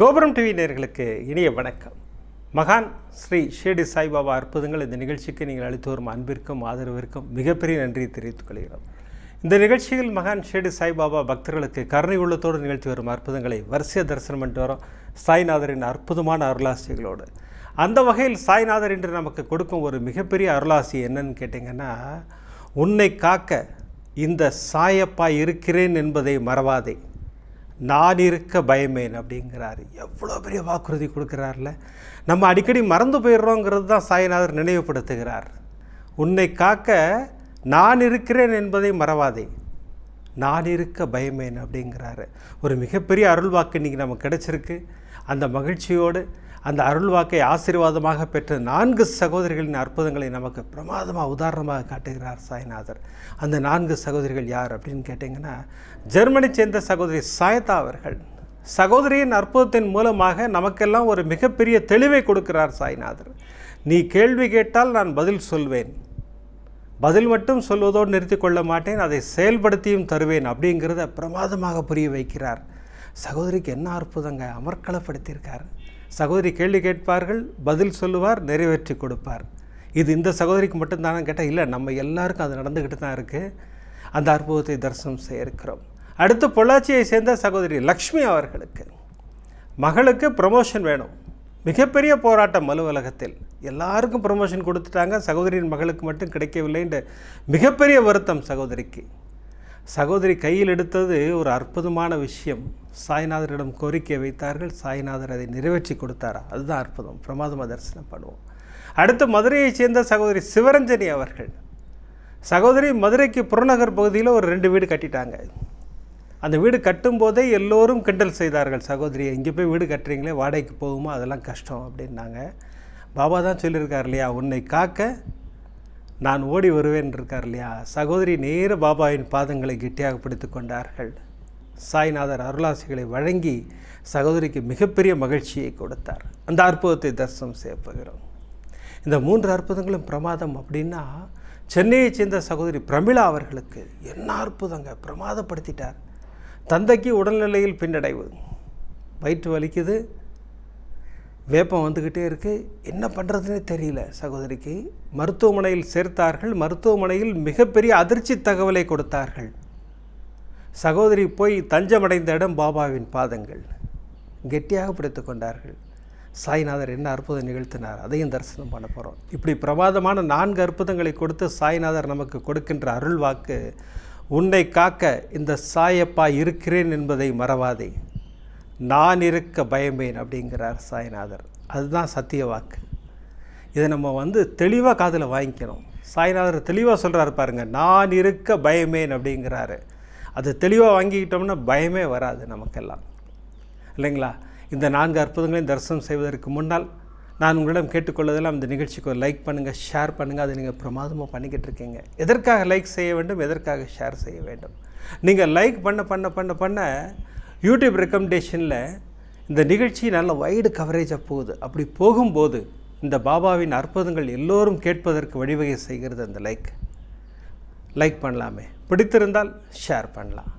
கோபுரம் டிவி நேர்களுக்கு இனிய வணக்கம். மகான் ஸ்ரீ ஷேடி சாய்பாபா அற்புதங்கள் இந்த நிகழ்ச்சிக்கு நீங்கள் அளித்து வரும் அன்பிற்கும் ஆதரவிற்கும் மிகப்பெரிய நன்றியை தெரிவித்துக் கொள்கிறோம். இந்த நிகழ்ச்சியில் மகான் ஷேடி சாய்பாபா பக்தர்களுக்கு கருணை உள்ளத்தோடு நிகழ்த்தி வரும் அற்புதங்களை வரிசைய தரிசனம் பண்ணிட்டு வரோம். சாய்நாதரின் அற்புதமான அருளாசிகளோடு. அந்த வகையில் சாய்நாதர் என்று நமக்கு கொடுக்கும் ஒரு மிகப்பெரிய அருளாசி என்னன்னு கேட்டிங்கன்னா உன்னை காக்க இந்த சாயப்பா இருக்கிறேன் என்பதை மறவாதே. நான் இருக்க பயமேன் அப்படிங்கிறாரு. எவ்வளோ பெரிய வாக்குறுதி கொடுக்குறாருல? நம்ம அடிக்கடி மறந்து போயிடுறோங்கிறது தான் சாய்நாதர் நினைவுபடுத்துகிறார். உன்னை காக்க நான் இருக்கிறேன் என்பதை மறவாதே. நான் இருக்க பயமேன் அப்படிங்கிறாரு. ஒரு மிகப்பெரிய அருள்வாக்கு இன்றைக்கி நமக்கு கிடச்சிருக்கு. அந்த மகிழ்ச்சியோடு அந்த அருள் வாக்கை ஆசீர்வாதமாக பெற்ற நான்கு சகோதரிகளின் அற்புதங்களை நமக்கு பிரமாதமாக உதாரணமாக காட்டுகிறார் சாய்நாதர். அந்த நான்கு சகோதரிகள் யார் அப்படின்னு கேட்டிங்கன்னா ஜெர்மனி சேர்ந்த சகோதரி சாயதா அவர்கள். சகோதரியின் அற்புதத்தின் மூலமாக நமக்கெல்லாம் ஒரு மிகப்பெரிய தெளிவை கொடுக்கிறார் சாய்நாதர். நீ கேள்வி கேட்டால் நான் பதில் சொல்வேன். பதில் மட்டும் சொல்வதோடு நிறுத்தி கொள்ள மாட்டேன். அதை செயல்படுத்தியும் தருவேன் அப்படிங்கிறத பிரமாதமாக புரிய வைக்கிறார். சகோதரிக்கு என்ன அற்புதங்க அமர்க்களப்படுத்தியிருக்காரு. சகோதரி கேள்வி கேட்பார்கள் பதில் சொல்லுவார் நிறைவேற்றி கொடுப்பார். இது இந்த சகோதரிக்கு மட்டும்தானு கேட்டால் இல்லை நம்ம எல்லாருக்கும் அது நடந்துக்கிட்டு தான் இருக்குது அந்த அற்புதத்தை தரிசனம் செய்ய இருக்கிறோம் அடுத்து பொள்ளாச்சியை சேர்ந்த சகோதரி லக்ஷ்மி அவர்களுக்கு. மகளுக்கு ப்ரமோஷன் வேணும். மிகப்பெரிய போராட்டம் அலுவலகத்தில். எல்லாருக்கும் ப்ரமோஷன் கொடுத்துட்டாங்க. சகோதரியின் மகளுக்கு மட்டும் கிடைக்கவில்லைன்ற மிகப்பெரிய வருத்தம் சகோதரிக்கு. சகோதரி கையில் எடுத்தது ஒரு அற்புதமான விஷயம். சாய்நாதரிடம் கோரிக்கை வைத்தார்கள். சாய்நாதர் அதை நிறைவேற்றி கொடுத்தாரா? அதுதான் அற்புதம். பிரமாதமாக தரிசனம் பண்ணுவோம். அடுத்து மதுரையைச் சேர்ந்த சகோதரி சிவரஞ்சனி அவர்கள். சகோதரி மதுரைக்கு புறநகர் பகுதியில் ஒரு ரெண்டு வீடு கட்டிட்டாங்க. அந்த வீடு கட்டும்போதே எல்லோரும் கிண்டல் செய்தார்கள். சகோதரியை இங்கே போய் வீடு கட்டுறீங்களே? வாடகைக்கு போகுமா? அதெல்லாம் கஷ்டம் அப்படின்னாங்க. பாபா தான் சொல்லியிருக்கார் இல்லையா? உன்னை காக்க நான் ஓடி வருவேன் இருக்கார் இல்லையா? சகோதரி நேர பாபாவின் பாதங்களை கெட்டியாக பிடித்து கொண்டார்கள். சாய்நாதர் அருளாசிகளை வழங்கி சகோதரிக்கு மிகப்பெரிய மகிழ்ச்சியை கொடுத்தார். அந்த அற்புதத்தை தரிசனம் செய்யப்போகிறோம் இந்த மூன்று அற்புதங்களும் பிரமாதம் அப்படின்னா சென்னையைச் சேர்ந்த சகோதரி பிரமிளா அவர்களுக்கு என்ன அற்புதங்க? பிரமாதப்படுத்திட்டார். தந்தைக்கு உடல்நிலையில் பின்னடைவு. வயிற்று வலிக்குது. வேப்பம் வந்துக்கிட்டே இருக்குது என்ன பண்ணுறதுனே தெரியல சகோதரிக்கு. மருத்துவமனையில் சேர்த்தார்கள். மருத்துவமனையில் மிகப்பெரிய அதிர்ச்சி தகவலை கொடுத்தார்கள். சகோதரி போய் தஞ்சமடைந்த இடம் பாபாவின் பாதங்கள். கெட்டியாக பிடித்து கொண்டார்கள். சாய்நாதர் என்ன அற்புதம் நிகழ்த்தினார்? அதையும் தரிசனம் பண்ண போகிறோம் இப்படி பிரமாதமான நான்கு அற்புதங்களை கொடுத்து சாய்நாதர் நமக்கு கொடுக்கின்ற அருள் வாக்கு உன்னை காக்க இந்த சாயப்பா இருக்கிறேன் என்பதை மறவாதே. நான் இருக்க பயமேன் அப்படிங்கிறார் சாய்நாதர். அதுதான் சத்திய வாக்கு. இதை நம்ம வந்து தெளிவாக காதில் வாங்கிக்கணும் சாய்நாதர் தெளிவாக சொல்கிறாரு பாருங்கள் நான் இருக்க பயமேன் அப்படிங்கிறாரு. அது தெளிவாக வாங்கிக்கிட்டோம்னா பயமே வராது நமக்கெல்லாம். இல்லைங்களா? இந்த நான்கு அற்புதங்களையும் தரிசனம் செய்வதற்கு முன்னால் நான் உங்களிடம் கேட்டுக்கொள்வதெல்லாம் இந்த நிகழ்ச்சிக்கு லைக் பண்ணுங்கள் ஷேர் பண்ணுங்கள் அதை நீங்கள் பிரமாதமாக பண்ணிக்கிட்டு இருக்கீங்க. எதற்காக லைக் செய்ய வேண்டும்? எதற்காக ஷேர் செய்ய வேண்டும்? நீங்கள் லைக் பண்ண பண்ண பண்ண பண்ண யூடியூப் ரெக்கமெண்டேஷனில் இந்த நிகழ்ச்சி நல்ல வைடு கவரேஜாக போகுது. அப்படி போகும்போது இந்த பாபாவின் அற்புதங்கள் எல்லோரும் கேட்பதற்கு வழிவகை செய்கிறது அந்த லைக். லைக் பண்ணலாமே. பிடித்திருந்தால் ஷேர் பண்ணலாம்.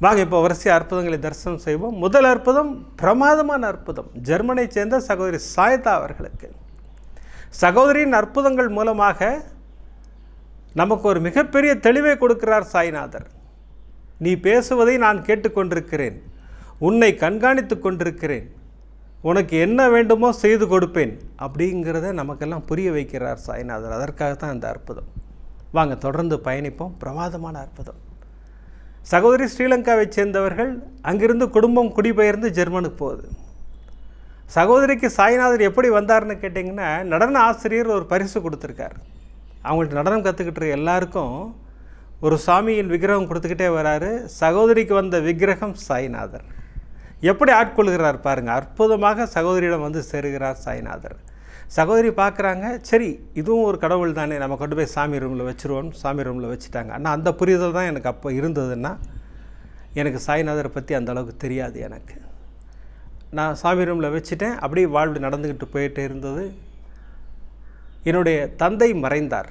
வாங்க இப்போ வரிசை அற்புதங்களை தரிசனம் செய்வோம். முதல் அற்புதம் பிரமாதமான அற்புதம். ஜெர்மனை சேர்ந்த சகோதரி சாயதா அவர்களுக்கு. சகோதரியின் அற்புதங்கள் மூலமாக நமக்கு ஒரு மிகப்பெரிய தெளிவை கொடுக்கிறார் சாய்நாதர். நீ பேசுவதை நான் கேட்டுக்கொண்டிருக்கிறேன். உன்னை கண்காணித்து கொண்டிருக்கிறேன். உனக்கு என்ன வேண்டுமோ செய்து கொடுப்பேன் அப்படிங்கிறத நமக்கெல்லாம் புரிய வைக்கிறார் சாய்நாதர். அதற்காகத்தான் இந்த அற்புதம். வாங்க தொடர்ந்து பயணிப்போம். பிரமாதமான அற்புதம். சகோதரி ஸ்ரீலங்காவைச் சேர்ந்தவர்கள் அங்கிருந்து குடும்பம் குடிபெயர்ந்து ஜெர்மனுக்கு போகுது. சகோதரிக்கு சாய்நாதர் எப்படி வந்தார்னு கேட்டிங்கன்னா நடன ஆசிரியர் ஒரு பரிசு கொடுத்துருக்கார். அவங்கள்ட்ட நடனம் கற்றுக்கிட்டு எல்லாருக்கும் ஒரு சாமியின் விக்கிரகம் கொடுத்துக்கிட்டே வராரு. சகோதரிக்கு வந்த விக்கிரகம் சாய்நாதர். எப்படி ஆட்கொள்கிறார் பாருங்கள் அற்புதமாக சகோதரியிடம் வந்து சேருகிறார் சாய்நாதர். சகோதரி பார்க்குறாங்க சரி இதுவும் ஒரு கடவுள் தானே நம்ம கொண்டு போய் சாமி ரூமில் வச்சுருவோம் சாமி ரூமில் வச்சுட்டாங்க. ஆனால் அந்த புரிதல் தான் எனக்கு அப்போ இருந்ததுன்னா எனக்கு சாய்நாதரை பற்றி அந்த அளவுக்கு தெரியாது எனக்கு. நான் சாமி ரூமில் வச்சுட்டேன் அப்படியே வாழ்வு நடந்துக்கிட்டு போயிட்டு இருந்தது. என்னுடைய தந்தை மறைந்தார்.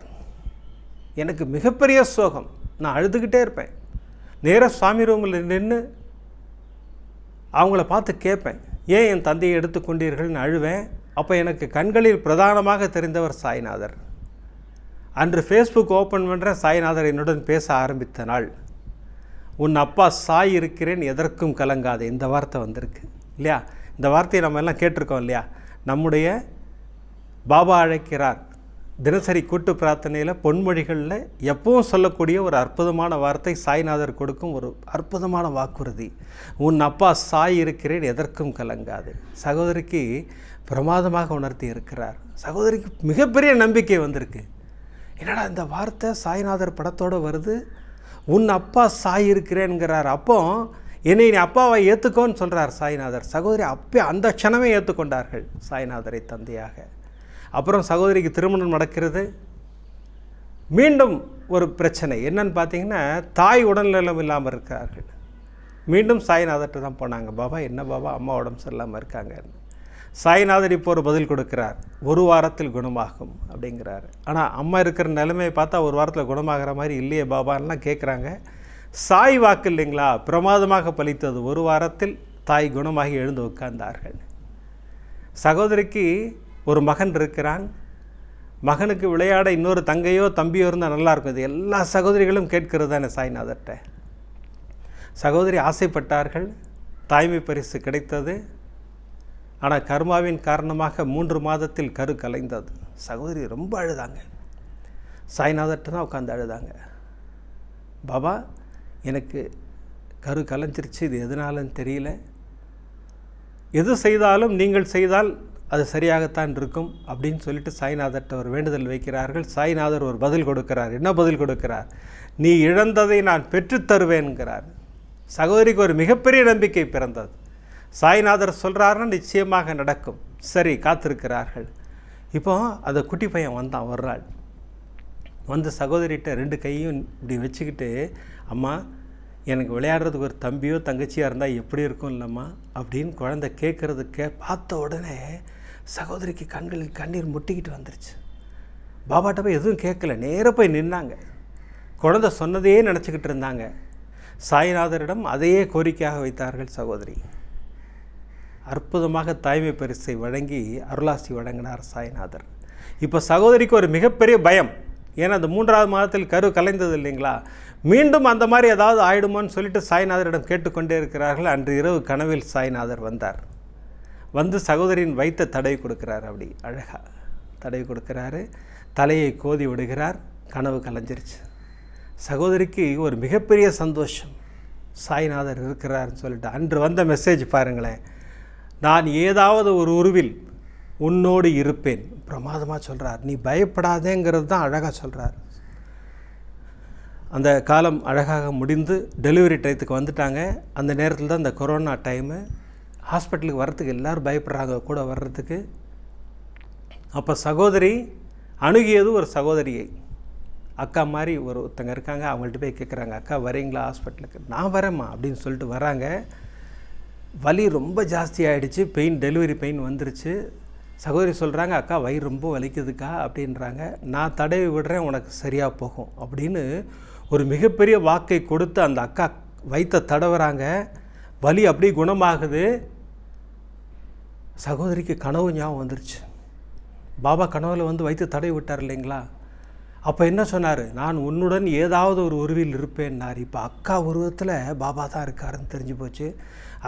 எனக்கு மிகப்பெரிய சோகம். நான் அழுதுகிட்டே இருப்பேன். நேராக சாமி ரூமில் நின்று அவங்கள பார்த்து கேட்பேன் ஏன் என் தந்தையை எடுத்துக்கொண்டீர்கள்னு அழுவேன்? அப்போ எனக்கு கண்களில் பிரதானமாக தெரிந்தவர் சாய்நாதர். அன்று ஃபேஸ்புக் ஓப்பன் பண்ணுற சாய்நாதர் என்னுடன் பேச ஆரம்பித்த நாள் உன் அப்பா சாய் இருக்கிறேன் எதற்கும் கலங்காது. இந்த வார்த்தை வந்திருக்கு இல்லையா? இந்த வார்த்தையை நம்ம எல்லாம் கேட்டிருக்கோம் இல்லையா? நம்முடைய பாபா அழைக்கிறார் தினசரி கூட்டு பிரார்த்தனையில் பொன்மொழிகளில் எப்பவும் சொல்லக்கூடிய ஒரு அற்புதமான வார்த்தை சாய்நாதர் கொடுக்கும் ஒரு அற்புதமான வாக்குறுதி. உன் அப்பா சாய் இருக்கிறேன் எதற்கும் கலங்காது. சகோதரிக்கு பிரமாதமாக உணர்த்தி இருக்கிறார். சகோதரிக்கு மிகப்பெரிய நம்பிக்கை வந்திருக்கு. என்னடா இந்த வார்த்தை சாய்நாதர் படத்தோடு வருது? உன் அப்பா சாய் இருக்கிறேன்கிறார். அப்போ என்னை நீ அப்பாவை ஏற்றுக்கோன்னு சொல்கிறார் சாய்நாதர். சகோதரி அப்பே அந்த க்ஷணமே ஏற்றுக்கொண்டார்கள் சாய்நாதரை தந்தையாக. அப்புறம் சகோதரிக்கு திருமணம் நடக்கிறது. மீண்டும் ஒரு பிரச்சனை. என்னன்னு பார்த்தீங்கன்னா தாய் உடல்நலம் இல்லாமல் இருக்கிறார்கள். மீண்டும் சாய்நாதர்கிட்ட தான் போனாங்க. பாபா என்ன பாபா? அம்மா உடம்பு சரியில்லாமல் இருக்காங்கன்னு சாய்நாதர் இப்போ ஒரு பதில் கொடுக்கிறார். ஒரு வாரத்தில் குணமாகும் அப்படிங்கிறாரு. ஆனால் அம்மா இருக்கிற நிலைமையை பார்த்தா ஒரு வாரத்தில் குணமாகிற மாதிரி இல்லையே பாபான்லாம் கேட்குறாங்க சாய் வாக்கு இல்லைங்களா? பிரமாதமாக பலித்தது ஒரு வாரத்தில் தாய் குணமாகி எழுந்து உட்கார்ந்தார்கள். சகோதரிக்கு ஒரு மகன் இருக்கிறான். மகனுக்கு விளையாட இன்னொரு தங்கையோ தம்பியோ இருந்தால் நல்லாயிருக்கும். இது எல்லா சகோதரிகளும் கேட்கிறது தானே சாய்நாதர்கிட்ட. சகோதரி ஆசைப்பட்டார்கள். தாய்மை பரிசு கிடைத்தது. ஆனால் கர்மாவின் காரணமாக மூன்று மாதத்தில் கரு கலைந்தது. சகோதரி ரொம்ப அழுதாங்க. சாய்நாதர்கிட்ட தான் உட்காந்து அழுதாங்க. பாபா எனக்கு கரு கலைஞ்சிருச்சு. இது எதனாலன்னு தெரியல. எது செய்தாலும் நீங்கள் செய்தால் அது சரியாகத்தான் இருக்கும் அப்படின்னு சொல்லிட்டு சாய்நாதர்கிட்ட ஒரு வேண்டுதல் வைக்கிறார்கள். சாய்நாதர் ஒரு பதில் கொடுக்கிறார். என்ன பதில் கொடுக்கிறார்? நீ இழந்ததை நான் பெற்றுத்தருவேன்கிறார். சகோதரிக்கு ஒரு மிகப்பெரிய நம்பிக்கை பிறந்தது. சாய்நாதர் சொல்கிறாருன்னா நிச்சயமாக நடக்கும். சரி காத்திருக்கிறார்கள். இப்போ அந்த குட்டி பையன் வந்தான் ஒரு நாள். வந்து சகோதரிகிட்ட ரெண்டு கையும் இப்படி வச்சுக்கிட்டு அம்மா எனக்கு விளையாடுறதுக்கு ஒரு தம்பியோ தங்கச்சியாக இருந்தால் எப்படி இருக்கும் இல்லைம்மா அப்படின்னு குழந்தை கேட்குறதுக்கே பார்த்த உடனே சகோதரிக்கு கண்களில் கண்ணீர் முட்டிக்கிட்டு வந்துருச்சு. பாபாட்ட போய் எதுவும் கேட்கல. நேராக போய் நின்னாங்க. குழந்தை சொன்னதையே நினச்சிக்கிட்டு இருந்தாங்க. சாய்நாதரிடம் அதையே கோரிக்கையாக வைத்தார்கள் சகோதரி. அற்புதமாக தாய்மை பரிசை வழங்கி அருளாசி வழங்கினார் சாய்நாதர். இப்போ சகோதரிக்கு ஒரு மிகப்பெரிய பயம். ஏன்னா அந்த மூன்றாவது மாதத்தில் கரு கலைந்தது இல்லைங்களா? மீண்டும் அந்த மாதிரி ஏதாவது ஆயிடுமோன்னு சொல்லிட்டு சாய்நாதரிடம் கேட்டுக்கொண்டே இருக்கிறார்கள். அன்று இரவு கனவில் சாய்நாதர் வந்தார். வந்து சகோதரியின் வைத்த தடவி கொடுக்கிறார் அப்படி அழகாக தடவி கொடுக்கிறாரு. தலையை கோதி விடுகிறார். கனவு கலைஞ்சிருச்சு. சகோதரிக்கு ஒரு மிகப்பெரிய சந்தோஷம். சாய்நாதர் இருக்கிறார்னு சொல்லிட்டு அன்று வந்த மெசேஜ் பாருங்களேன். நான் ஏதாவது ஒரு உருவில் உன்னோடு இருப்பேன். பிரமாதமாக சொல்கிறார் நீ பயப்படாதேங்கிறது தான் அழகாக சொல்கிறார் அந்த காலம் அழகாக முடிந்து டெலிவரி டயத்துக்கு வந்துட்டாங்க. அந்த நேரத்தில் தான் இந்த கொரோனா டைமு ஹாஸ்பிட்டலுக்கு வர்றதுக்கு எல்லோரும் பயப்படுறாங்க கூட வர்றதுக்கு. அப்போ சகோதரி அணுகியது ஒரு சகோதரியை. அக்கா மாதிரி ஒரு ஒருத்தங்க இருக்காங்க அவங்கள்ட்ட போய் கேட்குறாங்க அக்கா வரீங்களா ஹாஸ்பிட்டலுக்கு? நான் வரேம்மா அப்படின்னு சொல்லிட்டு வராங்க. வலி ரொம்ப ஜாஸ்தி ஆகிடுச்சு பெயின் டெலிவரி பெயின் வந்துருச்சு. சகோதரி சொல்கிறாங்க அக்கா வயிறு ரொம்ப வலிக்குதுக்கா அப்படின்றாங்க. நான் தடவி விடுறேன் உனக்கு சரியாக போகும் அப்படின்னு ஒரு மிகப்பெரிய வாக்கை கொடுத்து அந்த அக்கா வயிற்ற தடவுறாங்க. வலி அப்படியே குணமாகுது. சகோதரிக்கு கனவு ஞாபகம் வந்துருச்சு. பாபா கனவுல வந்து வைத்து தடை விட்டார் இல்லைங்களா? அப்போ என்ன சொன்னார்? நான் உன்னுடன் ஏதாவது ஒரு உருவில் இருப்பேன்னார். இப்போ அக்கா உருவத்தில் பாபா தான் இருக்காருன்னு தெரிஞ்சு போச்சு.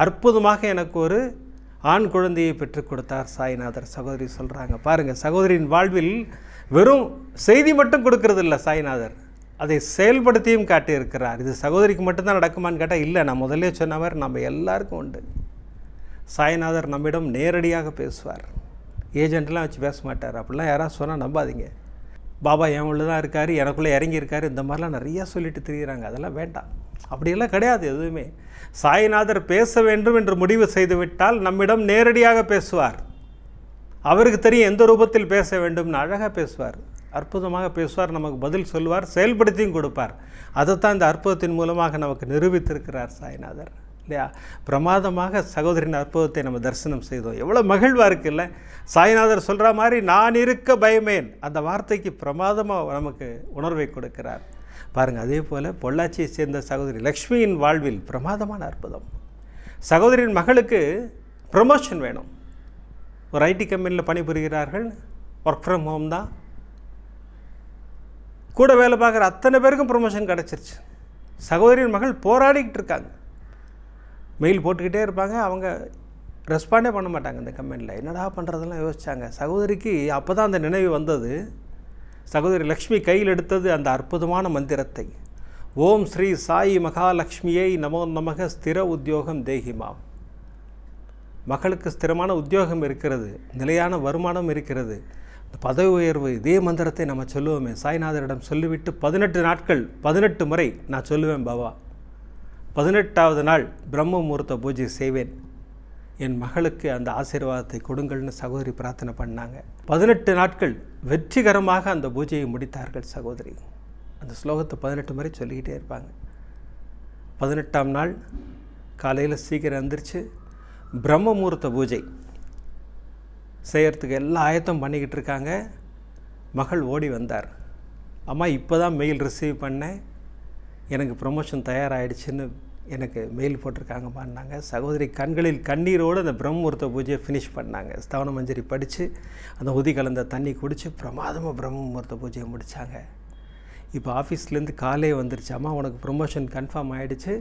அற்புதமாக எனக்கு ஒரு ஆண் குழந்தையை பெற்றுக் கொடுத்தார் சாய்நாதர். சகோதரி சொல்கிறாங்க பாருங்கள் சகோதரியின் வாழ்வில் வெறும் செய்தி மட்டும் கொடுக்கறது இல்லை சாய்நாதர். அதை செயல்படுத்தியும் காட்டியிருக்கிறார். இது சகோதரிக்கு மட்டும்தான் நடக்குமான்னு கேட்டால் இல்லை நான் முதல்ல சொன்ன மாதிரி நம்ம எல்லாருக்கும் உண்டு. சாய்நாதர் நம்மிடம் நேரடியாக பேசுவார். ஏஜென்ட்லாம் வச்சு பேச மாட்டார். அப்படிலாம் யாராவது சொன்னால் நம்பாதீங்க. பாபா என் உள்ள தான் இருக்கார் எனக்குள்ளே இறங்கியிருக்காரு இந்த மாதிரிலாம் நிறையா சொல்லிட்டு திரியிறாங்க. அதெல்லாம் வேண்டாம். அப்படியெல்லாம் கிடையாது எதுவுமே. சாய்நாதர் பேச வேண்டும் என்று முடிவு செய்துவிட்டால் நம்மிடம் நேரடியாக பேசுவார். அவருக்கு தெரியும் எந்த ரூபத்தில் பேச வேண்டும்னு அழகாக பேசுவார். அற்புதமாக பேசுவார் நமக்கு பதில் சொல்லுவார் செயல்படுத்தியும் கொடுப்பார். அதைத்தான் இந்த அற்புதத்தின் மூலமாக நமக்கு நிரூபித்திருக்கிறார் சாய்நாதர். இல்லையா? பிரமாதமாக சகோதரின் அற்புதத்தை நம்ம தரிசனம் செய்தோம். எவ்வளோ மகிழ்வாக இருக்குல்ல? சாய்நாதர் சொல்கிற மாதிரி நான் இருக்க பயமேன் அந்த வார்த்தைக்கு பிரமாதமாக நமக்கு உணர்வை கொடுக்கிறார். பாருங்கள் அதே போல் பொள்ளாச்சியை சேர்ந்த சகோதரி லக்ஷ்மியின் வாழ்வில் பிரமாதமான அற்புதம். சகோதரியின் மகளுக்கு ப்ரமோஷன் வேணும். ஒரு ஐடி கம்பெனியில் பணிபுரிகிறார்கள். ஒர்க் ஃப்ரம் ஹோம் தான். கூட வேலை பார்க்குற அத்தனை பேருக்கும் ப்ரொமோஷன் கிடச்சிருச்சு. சகோதரியின் மகள் போராடிக்கிட்டு இருக்காங்க. மெயில் போட்டுக்கிட்டே இருப்பாங்க. அவங்க ரெஸ்பாண்டே பண்ண மாட்டாங்க இந்த கம்பெனியில் என்னடா பண்ணுறதெல்லாம் யோசிச்சாங்க. சகோதரிக்கு அப்போ தான் அந்த நினைவு வந்தது. சகோதரி லக்ஷ்மி கையில் எடுத்தது அந்த அற்புதமான மந்திரத்தை. ஓம் ஸ்ரீ சாயி மகாலட்சுமியை நமோ நமக ஸ்திர உத்தியோகம் தேகிமாம். மகளுக்கு ஸ்திரமான உத்தியோகம் இருக்கிறது. நிலையான வருமானம் இருக்கிறது. பதவி உயர்வு இதே மந்திரத்தை நம்ம சொல்லுவோமே. சாய்நாதரிடம் சொல்லிவிட்டு பதினெட்டு நாட்கள் பதினெட்டு முறை நான் சொல்லுவேன் பாபா. பதினெட்டாவது நாள் பிரம்ம முகூர்த்த பூஜை செய்வேன். என் மகளுக்கு அந்த ஆசீர்வாதத்தை கொடுங்கள்னு சகோதரி பிரார்த்தனை பண்ணாங்க. பதினெட்டு நாட்கள் வெற்றிகரமாக அந்த பூஜையை முடித்தார்கள் சகோதரி. அந்த ஸ்லோகத்தை பதினெட்டு முறை சொல்லிக்கிட்டே இருப்பாங்க. பதினெட்டாம் நாள் காலையில் சீக்கிரம் எந்திரிச்சு பிரம்ம முகூர்த்த பூஜை. செய்கிறதுக்கு எல்லா ஆயத்தம் பண்ணிக்கிட்டு இருக்காங்க. மகள் ஓடி வந்தார். அம்மா இப்போ தான் மெயில் ரிசீவ் பண்ணேன். எனக்கு ப்ரொமோஷன் தயாராகிடுச்சுன்னு எனக்கு மெயில் போட்டிருக்காங்கம்மான்னாங்க. சகோதரி கண்களில் கண்ணீரோடு அந்த பிரம்மமுகூர்த்த பூஜையை ஃபினிஷ் பண்ணாங்க. ஸ்தவன மஞ்சரி படித்து அந்த உதி கலந்த தண்ணி குடித்து பிரமாதமாக பிரம்மமுகூர்த்த பூஜையை முடித்தாங்க இப்போ ஆஃபீஸ்லேருந்து காலே வந்துருச்சு. அம்மா உனக்கு ப்ரொமோஷன் கன்ஃபார்ம் ஆகிடுச்சு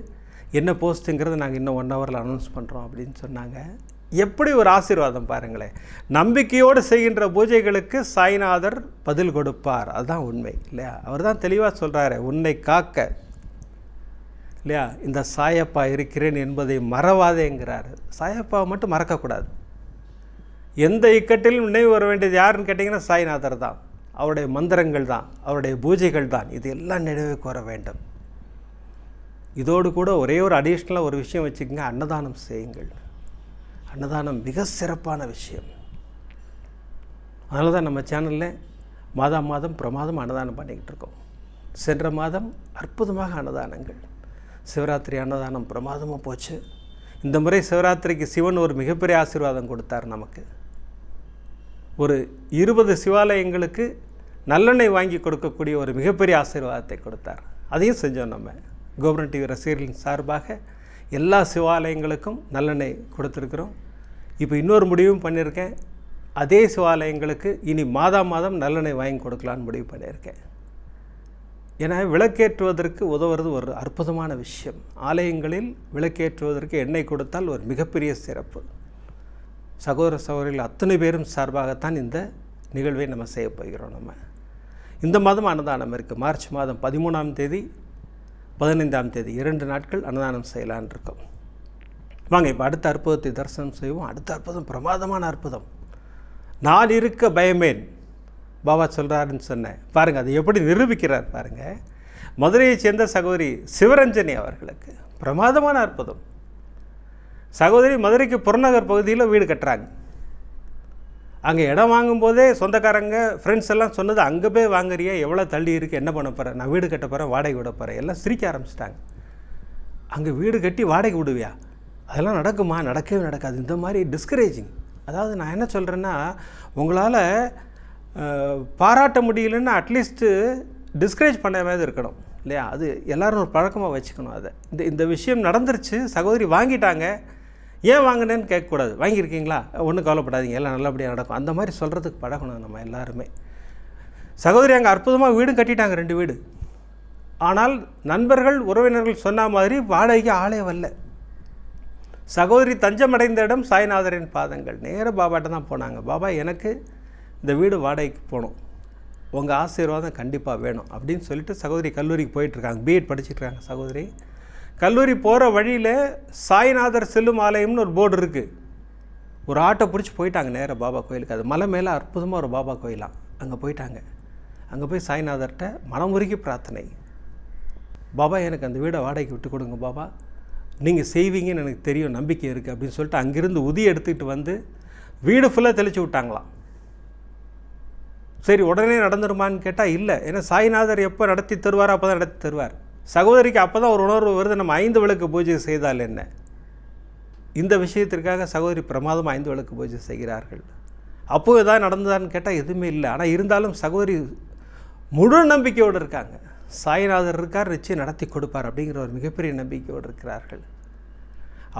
என்ன போஸ்ட்டுங்கிறத நாங்கள் இன்னும் ஒன் ஹவரில் அனௌன்ஸ் பண்ணுறோம் அப்படின்னு சொன்னாங்க. எப்படி ஒரு ஆசீர்வாதம் பாருங்களேன். நம்பிக்கையோடு செய்கின்ற பூஜைகளுக்கு சாய்நாதர் பதில் கொடுப்பார். அதுதான் உண்மை இல்லையா? அவர் தான் தெளிவாக சொல்கிறாரு உன்னை காக்க இல்லையா? இந்த சாயப்பா இருக்கிறேன் என்பதை மறவாதேங்கிறாரு. சாயப்பாவை மட்டும் மறக்கக்கூடாது. எந்த இக்கட்டிலும் நினைவு வர வேண்டியது யாருன்னு கேட்டிங்கன்னா சாய்நாதர் தான். அவருடைய மந்திரங்கள் தான் அவருடைய பூஜைகள் தான். இது எல்லாம் நினைவுக்கு வர வேண்டும். இதோடு கூட ஒரே ஒரு அடிஷ்னலாக ஒரு விஷயம் வச்சுக்கோங்க. அன்னதானம் செய்யுங்கள். அன்னதானம் மிக சிறப்பான விஷயம். அதனால தான் நம்ம சேனலில் மாதம் மாதம் பிரமாதம் அன்னதானம் பண்ணிக்கிட்டு இருக்கோம். சென்ற மாதம் அற்புதமாக அன்னதானங்கள். சிவராத்திரி அன்னதானம் பிரமாதமாக போச்சு. இந்த முறை சிவராத்திரிக்கு சிவன் ஒரு மிகப்பெரிய ஆசீர்வாதம் கொடுத்தார் நமக்கு. ஒரு இருபது சிவாலயங்களுக்கு நல்லெண்ணெய் வாங்கி கொடுக்கக்கூடிய ஒரு மிகப்பெரிய ஆசீர்வாதத்தை கொடுத்தார். அதையும் செஞ்சோம் நம்ம. கோபுரம் டிவி ரசிகர்களின் சார்பாக எல்லா சிவாலயங்களுக்கும் நல்லெண்ணெய் கொடுத்துருக்குறோம். இப்போ இன்னொரு முடிவும் பண்ணியிருக்கேன். அதே சிவாலயங்களுக்கு இனி மாதா மாதம் நல்லெண்ணெய் வாங்கி கொடுக்கலான்னு முடிவு பண்ணியிருக்கேன். ஏன்னா விளக்கேற்றுவதற்கு உதவுறது ஒரு அற்புதமான விஷயம். ஆலயங்களில் விளக்கேற்றுவதற்கு எண்ணெய் கொடுத்தால் ஒரு மிகப்பெரிய சிறப்பு. சகோதர சகோதரிகள் அத்தனை பேரும் சார்பாகத்தான் இந்த நிகழ்வை நம்ம செய்ய போகிறோம் நம்ம. இந்த மாதம் அன்னதானம் இருக்குது மார்ச் மாதம் பதிமூணாம் தேதி பதினைந்தாம் தேதி இரண்டு நாட்கள் அன்னதானம் செய்யலான் இருக்கோம். வாங்க இப்போ அடுத்த அற்புதத்தை தரிசனம் செய்வோம். அடுத்த அற்புதம் பிரமாதமான அற்புதம். நான் இருக்க பயமேன். பாபா சொல்கிறாருன்னு சொன்னேன். பாருங்கள் அதை எப்படி நிரூபிக்கிறார் பாருங்கள் மதுரையைச் சேர்ந்த சகோதரி சிவரஞ்சனி அவர்களுக்கு பிரமாதமான அற்புதம். சகோதரி மதுரைக்கு புறநகர் பகுதியில் வீடு கட்டுறாங்க. அங்கே இடம் வாங்கும்போதே சொந்தக்காரங்க ஃப்ரெண்ட்ஸ் எல்லாம் சொன்னது அங்கே போய் வாங்குறியா? எவ்வளோ தள்ளி இருக்குது என்ன பண்ண போகிறேன் நான் வீடு கட்ட போகிறேன் வாடகை விட போகிறேன் எல்லாம் சிரிக்க ஆரம்பிச்சிட்டாங்க. அங்கே வீடு கட்டி வாடகை விடுவியா? அதெல்லாம் நடக்குமா? நடக்கவே நடக்காது. இந்த மாதிரி டிஸ்கரேஜிங் அதாவது நான் என்ன சொல்கிறேன்னா உங்களால் பாராட்ட முடியலன்னு அட்லீஸ்ட்டு டிஸ்கரேஜ் பண்ண இருக்கணும் இல்லையா? அது எல்லோரும் ஒரு பழக்கமாக வச்சுக்கணும் அதை. இந்த இந்த விஷயம் நடந்துருச்சு சகோதரி வாங்கிட்டாங்க. ஏன் வாங்கினேன்னு கேட்கக்கூடாது. வாங்கியிருக்கீங்களா? ஒன்றும் கவலைப்படாதீங்க. எல்லாம் நல்லபடியாக நடக்கும். அந்த மாதிரி சொல்கிறதுக்கு பழகணும் நம்ம எல்லாருமே. சகோதரி அங்கே அற்புதமாக வீடும் கட்டிட்டாங்க ரெண்டு வீடு. ஆனால் நண்பர்கள் உறவினர்கள் சொன்ன மாதிரி வாடகைக்கு ஆளே வரல. சகோதரி தஞ்சமடைந்த இடம் சாய்நாதரின் பாதங்கள். நேர பாபாட்ட தான் போனாங்க. பாபா எனக்கு இந்த வீடு வாடகைக்கு போகணும். உங்கள் ஆசீர்வாதம் கண்டிப்பாக வேணும் அப்படின்னு சொல்லிட்டு சகோதரி கல்லூரிக்கு போயிட்டுருக்காங்க. பிஎட் படிச்சுட்ருக்காங்க சகோதரி. கல்லூரி போகிற வழியில் சாய்நாதர் செல்லும் ஆலயம்னு ஒரு போர்டு இருக்குது ஒரு ஆட்டோ பிடிச்சி போயிட்டாங்க நேராக பாபா கோயிலுக்கு. அது மலை மேலே அற்புதமாக ஒரு பாபா கோயிலாம் அங்கே போயிட்டாங்க. அங்கே போய் சாய்நாதர்கிட்ட மனமுருகி பிரார்த்தனை. பாபா எனக்கு அந்த வீடை வாடகைக்கு விட்டு கொடுங்க பாபா. நீங்கள் செய்வீங்கன்னு எனக்கு தெரியும் நம்பிக்கை இருக்குது அப்படின்னு சொல்லிட்டு அங்கேருந்து உதி எடுத்துக்கிட்டு வந்து வீடு ஃபுல்லாக தெளித்து விட்டாங்களாம். சரி உடனே நடந்துருமான்னு கேட்டால் இல்லை. ஏன்னா சாய்நாதர் எப்போ நடத்தி தருவாரோ அப்போ தான் நடத்தி தருவார். சகோதரிக்கு அப்போ தான் ஒரு உணர்வு வருது நம்ம ஐந்து விளக்கு பூஜை செய்தால் என்ன? இந்த விஷயத்திற்காக சகோதரி பிரமாதம் ஐந்து விளக்கு பூஜை செய்கிறார்கள். அப்போ ஏதாவது நடந்ததான்னு கேட்டால் எதுவுமே இல்லை. ஆனால் இருந்தாலும் சகோதரி முழு நம்பிக்கையோடு இருக்காங்க. சாய்நாதர் இருக்கார் நிச்சயம் நடத்தி கொடுப்பார் அப்படிங்கிற ஒரு மிகப்பெரிய நம்பிக்கையோடு இருக்கிறார்கள்.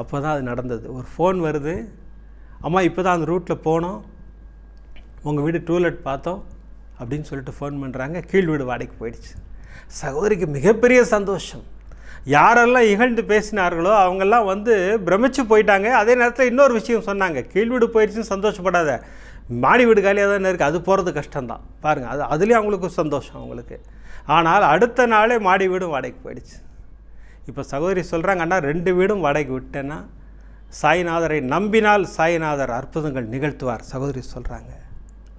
அப்போ தான் அது நடந்தது. ஒரு ஃபோன் வருது. அம்மா இப்போ தான் அந்த ரூட்டில் போனோம். உங்கள் வீடு டூலெட் பார்த்தோம் அப்படின்னு சொல்லிட்டு ஃபோன் பண்ணுறாங்க கீழ் வீடு வாடகைக்கு போயிடுச்சு. சகோதரிக்கு மிகப்பெரிய சந்தோஷம். யாரெல்லாம் இகழ்ந்து பேசினார்களோ அவங்கெல்லாம் வந்து பிரமிச்சு போயிட்டாங்க. அதே நேரத்தில் இன்னொரு விஷயம் சொன்னாங்க. கீழ் வீடு போயிடுச்சுன்னு சந்தோஷப்படாத. மாடி வீடு காலியாக தானே இருக்குது அது போகிறது கஷ்டம்தான். பாருங்கள் அது அதுலேயும் அவங்களுக்கு சந்தோஷம் அவங்களுக்கு. ஆனால் அடுத்த நாளே மாடி வீடும் வாடகைக்கு போயிடுச்சு. இப்போ சகோதரி சொல்கிறாங்க அண்ணா ரெண்டு வீடும் வாடகைக்கு விட்டேன்னா சாய்நாதரை நம்பினால் சாய்நாதர் அற்புதங்கள் நிகழ்த்துவார். சகோதரி சொல்கிறாங்க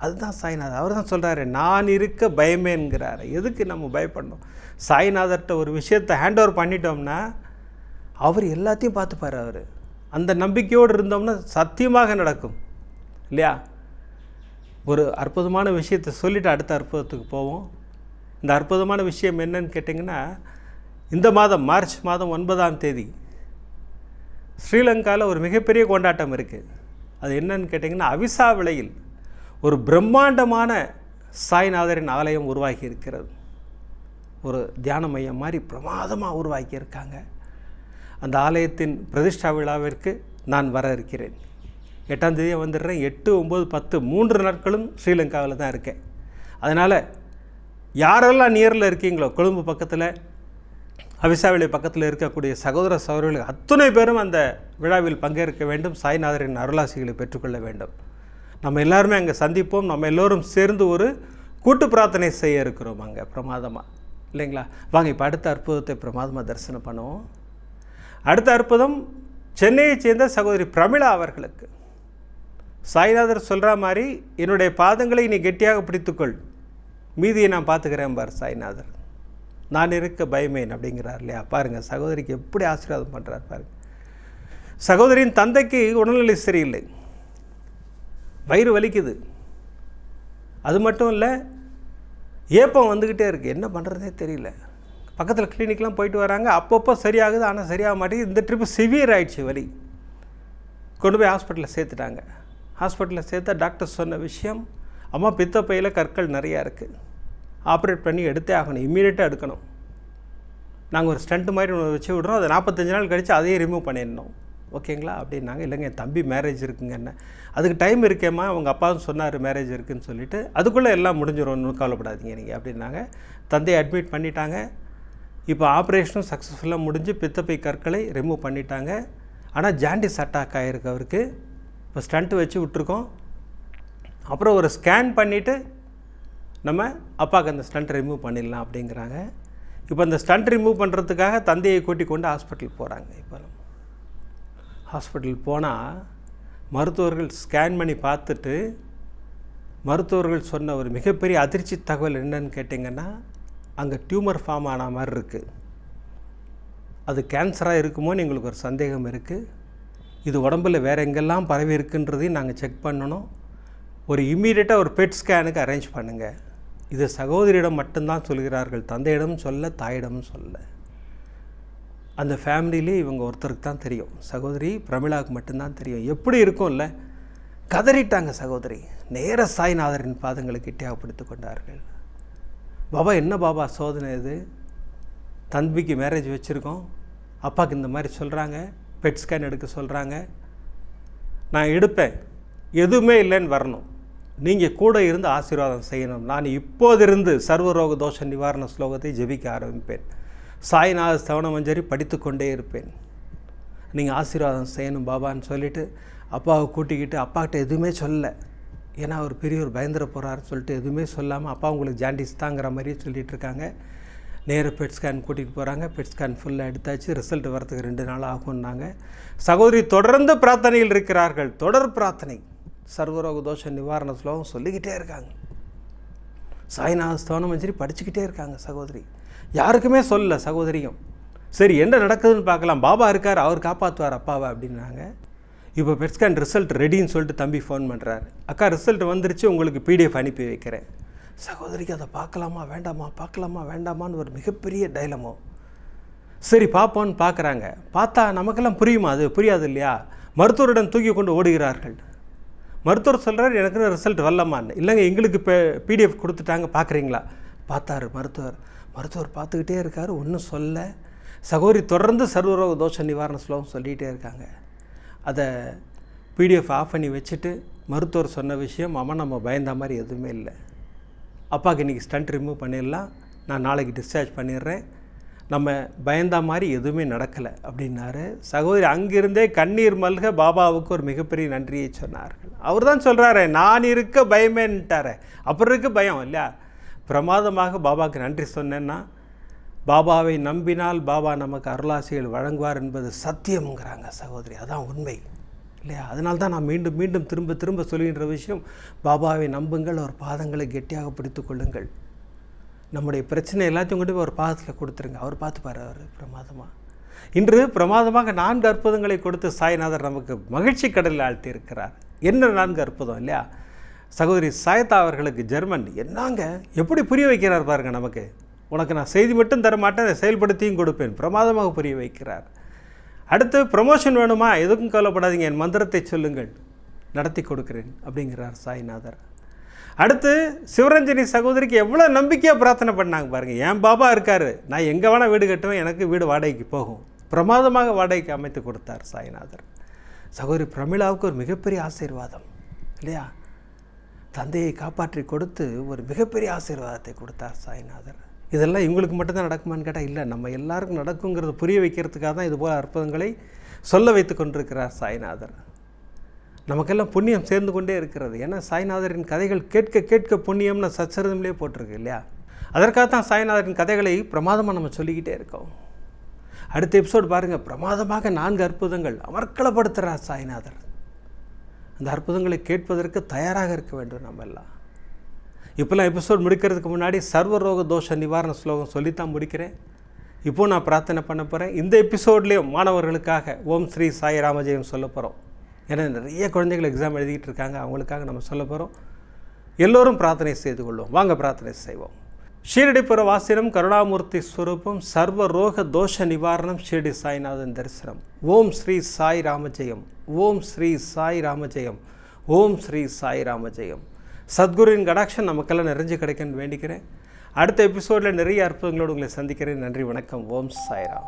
அதுதான் சாய்நாதர். அவர் தான் சொல்கிறாரு நான் இருக்க பயமேங்கிறாரு எதுக்கு நம்ம பயப்படணும்? சாய்நாதர்கிட்ட ஒரு விஷயத்தை ஹேண்ட் ஓவர் பண்ணிட்டோம்னா அவர் எல்லாத்தையும் பார்த்துப்பார் அவர். அந்த நம்பிக்கையோடு இருந்தோம்னா சத்தியமாக நடக்கும். இல்லையா? ஒரு அற்புதமான விஷயத்தை சொல்லிவிட்டு அடுத்த அற்புதத்துக்கு போவோம். இந்த அற்புதமான விஷயம் என்னன்னு கேட்டிங்கன்னா இந்த மாதம் மார்ச் மாதம் ஒன்பதாம் தேதி ஸ்ரீலங்காவில் ஒரு மிகப்பெரிய கொண்டாட்டம் இருக்குது அது என்னன்னு கேட்டிங்கன்னா அவிசா விலையில் ஒரு பிரம்மாண்டமான சாய்நாதரின் ஆலயம் உருவாகி இருக்கிறது ஒரு தியான மையம் மாதிரி பிரமாதமாக உருவாக்கி இருக்காங்க அந்த ஆலயத்தின் பிரதிஷ்டா விழாவிற்கு நான் வர இருக்கிறேன். எட்டாம் தேதியே வந்துடுறேன். எட்டு ஒம்பது பத்து மூன்று நாட்களும் ஸ்ரீலங்காவில் தான் இருக்கேன். அதனால் யாரெல்லாம் நியரில் இருக்கீங்களோ கொழும்பு பக்கத்தில் அவிசாவிலை பக்கத்தில் இருக்கக்கூடிய சகோதர சகோதரிகள் அத்துணை பேரும் அந்த விழாவில் பங்கேற்க வேண்டும். சாய்நாதரின் அருளாசிகளை பெற்றுக்கொள்ள வேண்டும். நம்ம எல்லாருமே அங்கே சந்திப்போம். நம்ம எல்லோரும் சேர்ந்து ஒரு கூட்டு பிரார்த்தனை செய்ய இருக்கிறோம் அங்கே பிரமாதமாக இல்லைங்களா? வாங்க இப்போ அடுத்த அற்புதத்தை பிரமாதமாக தரிசனம் பண்ணுவோம். அடுத்த அற்புதம் சென்னையை சேர்ந்த சகோதரி பிரமிளா அவர்களுக்கு. சாய்நாதர் சொல்கிற மாதிரி என்னுடைய பாதங்களை நீ கெட்டியாக பிடித்துக்கொள். மீதியை நான் பார்த்துக்கிறேன் பார் சாய்நாதர். நான் இருக்க பயமேன் அப்படிங்கிறார் இல்லையா? பாருங்கள் சகோதரிக்கு எப்படி ஆசீர்வாதம் பண்ணுறார் பாருங்கள் சகோதரியின் தந்தைக்கு உடல்நிலை சரியில்லை. வயிறு வலிக்குது. அது மட்டும் இல்லை ஏப்பம் வந்துக்கிட்டே இருக்குது என்ன பண்ணுறதே தெரியல. பக்கத்தில் கிளினிக்லாம் போயிட்டு வராங்க. அப்பப்போ சரியாகுது ஆனால் சரியாக மாட்டேங்குது. இந்த ட்ரிப்பு சிவியர் ஆகிடுச்சு வலி. கொண்டு போய் ஹாஸ்பிட்டலில் சேர்த்துட்டாங்க. ஹாஸ்பிட்டலில் சேர்த்தா டாக்டர் சொன்ன விஷயம் அம்மா பித்தப்பையில் கற்கள் நிறையா இருக்குது ஆப்ரேட் பண்ணி எடுத்தே ஆகணும். இம்மீடியட்டாக எடுக்கணும். நாங்கள் ஒரு ஸ்டண்ட் மாதிரி ஒன்று வச்சு விட்றோம். அதை நாற்பத்தஞ்சு நாள் கழித்து அதையும் ரிமூவ் பண்ணிடணும். ஓகேங்களா அப்படின்னாங்க. இல்லைங்க என் தம்பி மேரேஜ் இருக்குங்க என்ன அதுக்கு டைம் இருக்கேம்மா அவங்க அப்பாவும் சொன்னார் மேரேஜ் இருக்குன்னு சொல்லிட்டு. அதுக்குள்ளே எல்லாம் முடிஞ்சிடும் ஒன்றும் கவலைப்படாதீங்க நீங்கள் அப்படின்னாங்க. தந்தையை அட்மிட் பண்ணிட்டாங்க. இப்போ ஆப்ரேஷனும் சக்ஸஸ்ஃபுல்லாக முடிஞ்சு பித்தப்பை கற்களை ரிமூவ் பண்ணிட்டாங்க. ஆனால் ஜாண்டிஸ் அட்டாக் ஆகிருக்கு அவருக்கு. இப்போ ஸ்டண்ட்டு வச்சு விட்ருக்கோம் அப்புறம் ஒரு ஸ்கேன் பண்ணிவிட்டு நம்ம அப்பாவுக்கு அந்த ஸ்டண்ட் ரிமூவ் பண்ணிடலாம் அப்படிங்கிறாங்க. இப்போ அந்த ஸ்டண்ட் ரிமூவ் பண்ணுறதுக்காக தந்தையை கூட்டி கொண்டு ஹாஸ்பிட்டல் போகிறாங்க இப்போ ஹாஸ்பிட்டல் போனால் மருத்துவர்கள் ஸ்கேன் பண்ணி பார்த்துட்டு மருத்துவர்கள் சொன்ன ஒரு மிகப்பெரிய அதிர்ச்சி தகவல் என்னன்னு கேட்டிங்கன்னா அங்கே டியூமர் ஃபார்ம் ஆன மாதிரி இருக்குது அது கேன்சராக இருக்குமோன்னு எங்களுக்கு ஒரு சந்தேகம் இருக்குது இது உடம்பில் வேறு எங்கெல்லாம் பரவி இருக்குன்றதையும் நாங்கள் செக் பண்ணணும். ஒரு இம்மீடியட்டாக ஒரு பெட் ஸ்கேனுக்கு அரேஞ்ச் பண்ணுங்கள் இது சகோதரியிடம் மட்டும்தான் சொல்கிறார்கள் தந்தையிடம் சொல்ல தாயிடம் சொல்ல. அந்த ஃபேமிலியிலே இவங்க ஒருத்தருக்கு தான் தெரியும். சகோதரி பிரமிளாவுக்கு மட்டும்தான் தெரியும். எப்படி இருக்கும்ல? கதறிட்டாங்க சகோதரி. நேர சாய்நாதரின் பாதங்களை கிட்டியாகப்படுத்தி கொண்டார்கள். பாபா என்ன பாபா சோதனை இது? தம்பிக்கு மேரேஜ் வச்சுருக்கோம். அப்பாவுக்கு இந்த மாதிரி சொல்கிறாங்க பெட் ஸ்கேன் எடுக்க சொல்கிறாங்க நான் எடுப்பேன். எதுவுமே இல்லைன்னு வரணும். நீங்கள் கூட இருந்து ஆசீர்வாதம் செய்யணும். நான் இப்போதிருந்து சர்வரோக தோஷ நிவாரண ஸ்லோகத்தை ஜெபிக்க ஆரம்பிப்பேன். சாய்நாத ஸ்தவன படித்து கொண்டே இருப்பேன். நீங்கள் ஆசீர்வாதம் செய்யணும் பாபான்னு சொல்லிவிட்டு அப்பாவை கூட்டிக்கிட்டு அப்பாக்கிட்ட எதுவுமே சொல்லலை ஏன்னா அவர் பெரியவர் பயந்துட போகிறாருன்னு சொல்லிட்டு எதுவுமே சொல்லாமல் அப்பா உங்களுக்கு ஜாண்டிஸ் தாங்கிற மாதிரியே சொல்லிகிட்டு இருக்காங்க. நேராக பெட் ஸ்கேன் கூட்டிகிட்டு போகிறாங்க பெட் ஸ்கேன் ஃபுல்லாக எடுத்தாச்சு. ரிசல்ட் வரதுக்கு ரெண்டு நாள் ஆகும்னாங்க. சகோதரி தொடர்ந்து பிரார்த்தனையில் இருக்கிறார்கள். தொடர் பிரார்த்தனை. சர்வரோக தோஷ நிவாரண ஸ்லோகம் சொல்லிக்கிட்டே இருக்காங்க. சாய்நாத ஸ்தோனம் மஞ்சரி படிச்சுக்கிட்டே இருக்காங்க சகோதரி. யாருக்குமே சொல்லல சகோதரியும். சரி என்ன நடக்குதுன்னு பார்க்கலாம். பாபா இருக்கார் அவர் காப்பாற்றுவார் அப்பாவை அப்படின்னாங்க. இப்போ பெட்ஸ்கேன் ரிசல்ட் ரெடின்னு சொல்லிட்டு தம்பி ஃபோன் பண்ணுறாரு அக்கா ரிசல்ட் வந்துருச்சு உங்களுக்கு பிடிஎஃப் அனுப்பி வைக்கிறேன். சகோதரிக்கு அதை பார்க்கலாமா? வேண்டாமா? பார்க்கலாமா? வேண்டாமான்னு ஒரு மிகப்பெரிய டைலமோ. சரி பார்ப்போன்னு பார்க்குறாங்க. பார்த்தா நமக்கெல்லாம் புரியுமா? அது புரியாது இல்லையா? மருத்துவரிடம் தூக்கி கொண்டு ஓடுகிறார்கள். மருத்துவர் சொல்கிறார் எனக்கு ரிசல்ட் வரலமான்னு. இல்லைங்க எங்களுக்கு இப்போ பிடிஎஃப் கொடுத்துட்டாங்க பார்க்குறீங்களா? பார்த்தாரு மருத்துவர். மருத்துவர் பார்த்துக்கிட்டே இருக்கார் ஒன்றும் சொல்ல. சகோதரி தொடர்ந்து சர்வரோக தோஷ நிவாரண ஸ்லோகம் சொல்லிகிட்டே இருக்காங்க. அதை பிடிஎஃப் ஆஃப் பண்ணி வச்சுட்டு மருத்துவர் சொன்ன விஷயம் அம்மா நம்ம பயந்த மாதிரி எதுவுமே இல்லை. அப்பாவுக்கு இன்றைக்கி ஸ்டண்ட் ரிமூவ் பண்ணிடலாம். நான் நாளைக்கு டிஸ்சார்ஜ் பண்ணிடுறேன். நம்ம பயந்த மாதிரி எதுவுமே நடக்கலை அப்படின்னாரு. சகோதரி அங்கிருந்தே கண்ணீர் மல்க பாபாவுக்கு ஒரு மிகப்பெரிய நன்றியை சொன்னார்கள். அவர் தான் சொல்கிறாரு நான் இருக்க பயமேன்ட்டார. அப்புறம் இருக்க பயம் இல்லையா? பிரமாதமாக பாபாவுக்கு நன்றி சொன்னேன்னா பாபாவை நம்பினால் பாபா நமக்கு அருளாசிகள் வழங்குவார் என்பது சத்தியம்ங்கிறாங்க சகோதரி. அதான் உண்மை இல்லையா? அதனால தான் நான் மீண்டும் மீண்டும் திரும்ப திரும்ப சொல்கின்ற விஷயம் பாபாவை நம்புங்கள் அவர் பாதங்களை கெட்டியாக பிடித்து கொள்ளுங்கள். நம்முடைய பிரச்சனை எல்லாத்தையும் கொண்டு போய் ஒரு பாதத்தில் கொடுத்துருங்க. அவர் பார்த்துப்பார் அவர் பிரமாதமாக இன்று பிரமாதமாக நான்கு அற்புதங்களை கொடுத்து சாய்நாதர் நமக்கு மகிழ்ச்சி கடலில் ஆழ்த்தி இருக்கிறார் என்ன நான்கு அற்புதம் இல்லையா? சகோதரி சாயத்தா அவர்களுக்கு ஜெர்மன் என்னங்க? எப்படி புரிய வைக்கிறார் பாருங்க நமக்கு. உனக்கு நான் செய்தி மட்டும் தர மாட்டேன் செயல்படுத்தியும் கொடுப்பேன். பிரமாதமாக புரிய வைக்கிறார். அடுத்து ப்ரமோஷன் வேணுமா? எதுக்கும் கவலைப்படாதீங்க என் மந்திரத்தை சொல்லுங்கள். நடத்தி கொடுக்கிறேன் அப்படிங்கிறார் சாய்நாதர். அடுத்து சிவரஞ்சனி சகோதரிக்கு எவ்வளோ நம்பிக்கையாக பிரார்த்தனை பண்ணாங்க பாருங்கள் என் பாபா இருக்கார் நான் எங்கே வேணால் வீடு கட்டுவேன் எனக்கு வீடு வாடகைக்கு போகும். பிரமாதமாக வாடகைக்கு அமைத்து கொடுத்தார் சாய்நாதர். சகோதரி பிரமிளாவுக்கு ஒரு மிகப்பெரிய ஆசீர்வாதம் இல்லையா? தந்தையை காப்பாற்றி கொடுத்து ஒரு மிகப்பெரிய ஆசீர்வாதத்தை கொடுத்தார் சாய்நாதர். இதெல்லாம் இவங்களுக்கு மட்டும்தான் நடக்குமான்னு கேட்டால் இல்லை நம்ம எல்லாருக்கும் நடக்குங்கிறத புரிய வைக்கிறதுக்காக தான் இதுபோல் அற்புதங்களை சொல்ல வைத்து கொண்டிருக்கிறார் சாய்நாதர். நமக்கெல்லாம் புண்ணியம் சேர்ந்து கொண்டே இருக்கிறது. ஏன்னா சாய்நாதரின் கதைகள் கேட்க கேட்க புண்ணியம்னு சச்சரிதம்லேயே போட்டிருக்கு இல்லையா? அதற்காக தான் சாய்நாதரின் கதைகளை பிரமாதமாக நம்ம சொல்லிக்கிட்டே இருக்கோம். அடுத்த எபிசோடு பாருங்கள் பிரமாதமாக நான்கு அற்புதங்கள் அமர்க்களப்படுத்துகிறார் சாய்நாதர். அந்த அற்புதங்களை கேட்பதற்கு தயாராக இருக்க வேண்டும் நம்ம எல்லாம். இப்போலாம் எபிசோட் முடிக்கிறதுக்கு முன்னாடி சர்வரோக தோஷ நிவாரண ஸ்லோகம் சொல்லித்தான் முடிக்கிறேன். இப்போ நான் பிரார்த்தனை பண்ண போகிறேன் இந்த எபிசோட்லேயும் மாணவர்களுக்காக ஓம் ஸ்ரீ சாய் ராமஜெயம் சொல்ல போகிறோம் ஏன்னா நிறைய குழந்தைகள் எக்ஸாம் எழுதிக்கிட்டு இருக்காங்க. அவங்களுக்காக நம்ம சொல்ல போகிறோம் எல்லோரும் பிரார்த்தனை செய்து கொள்வோம். வாங்க பிரார்த்தனை செய்வோம். ஷீரடிப்புற வாசினம் கருணாமூர்த்தி ஸ்வரூபம் சர்வ ரோக தோஷ நிவாரணம் ஷீரடி சாய்நாதன் தரிசனம். ஓம் ஸ்ரீ சாய் ராமஜெயம் ஓம் ஸ்ரீ சாய் ராமஜெயம் ஓம் ஸ்ரீ சாய் ராமஜெயம் சத்குருவின் கடாட்சம் நமக்கெல்லாம் நிறைஞ்சு கிடைக்குன்னு வேண்டிக்கிறேன். அடுத்த எபிசோடில் நிறைய அற்புதங்களோடு உங்களை சந்திக்கிறேன். நன்றி வணக்கம். ஓம் சாய்ராம்.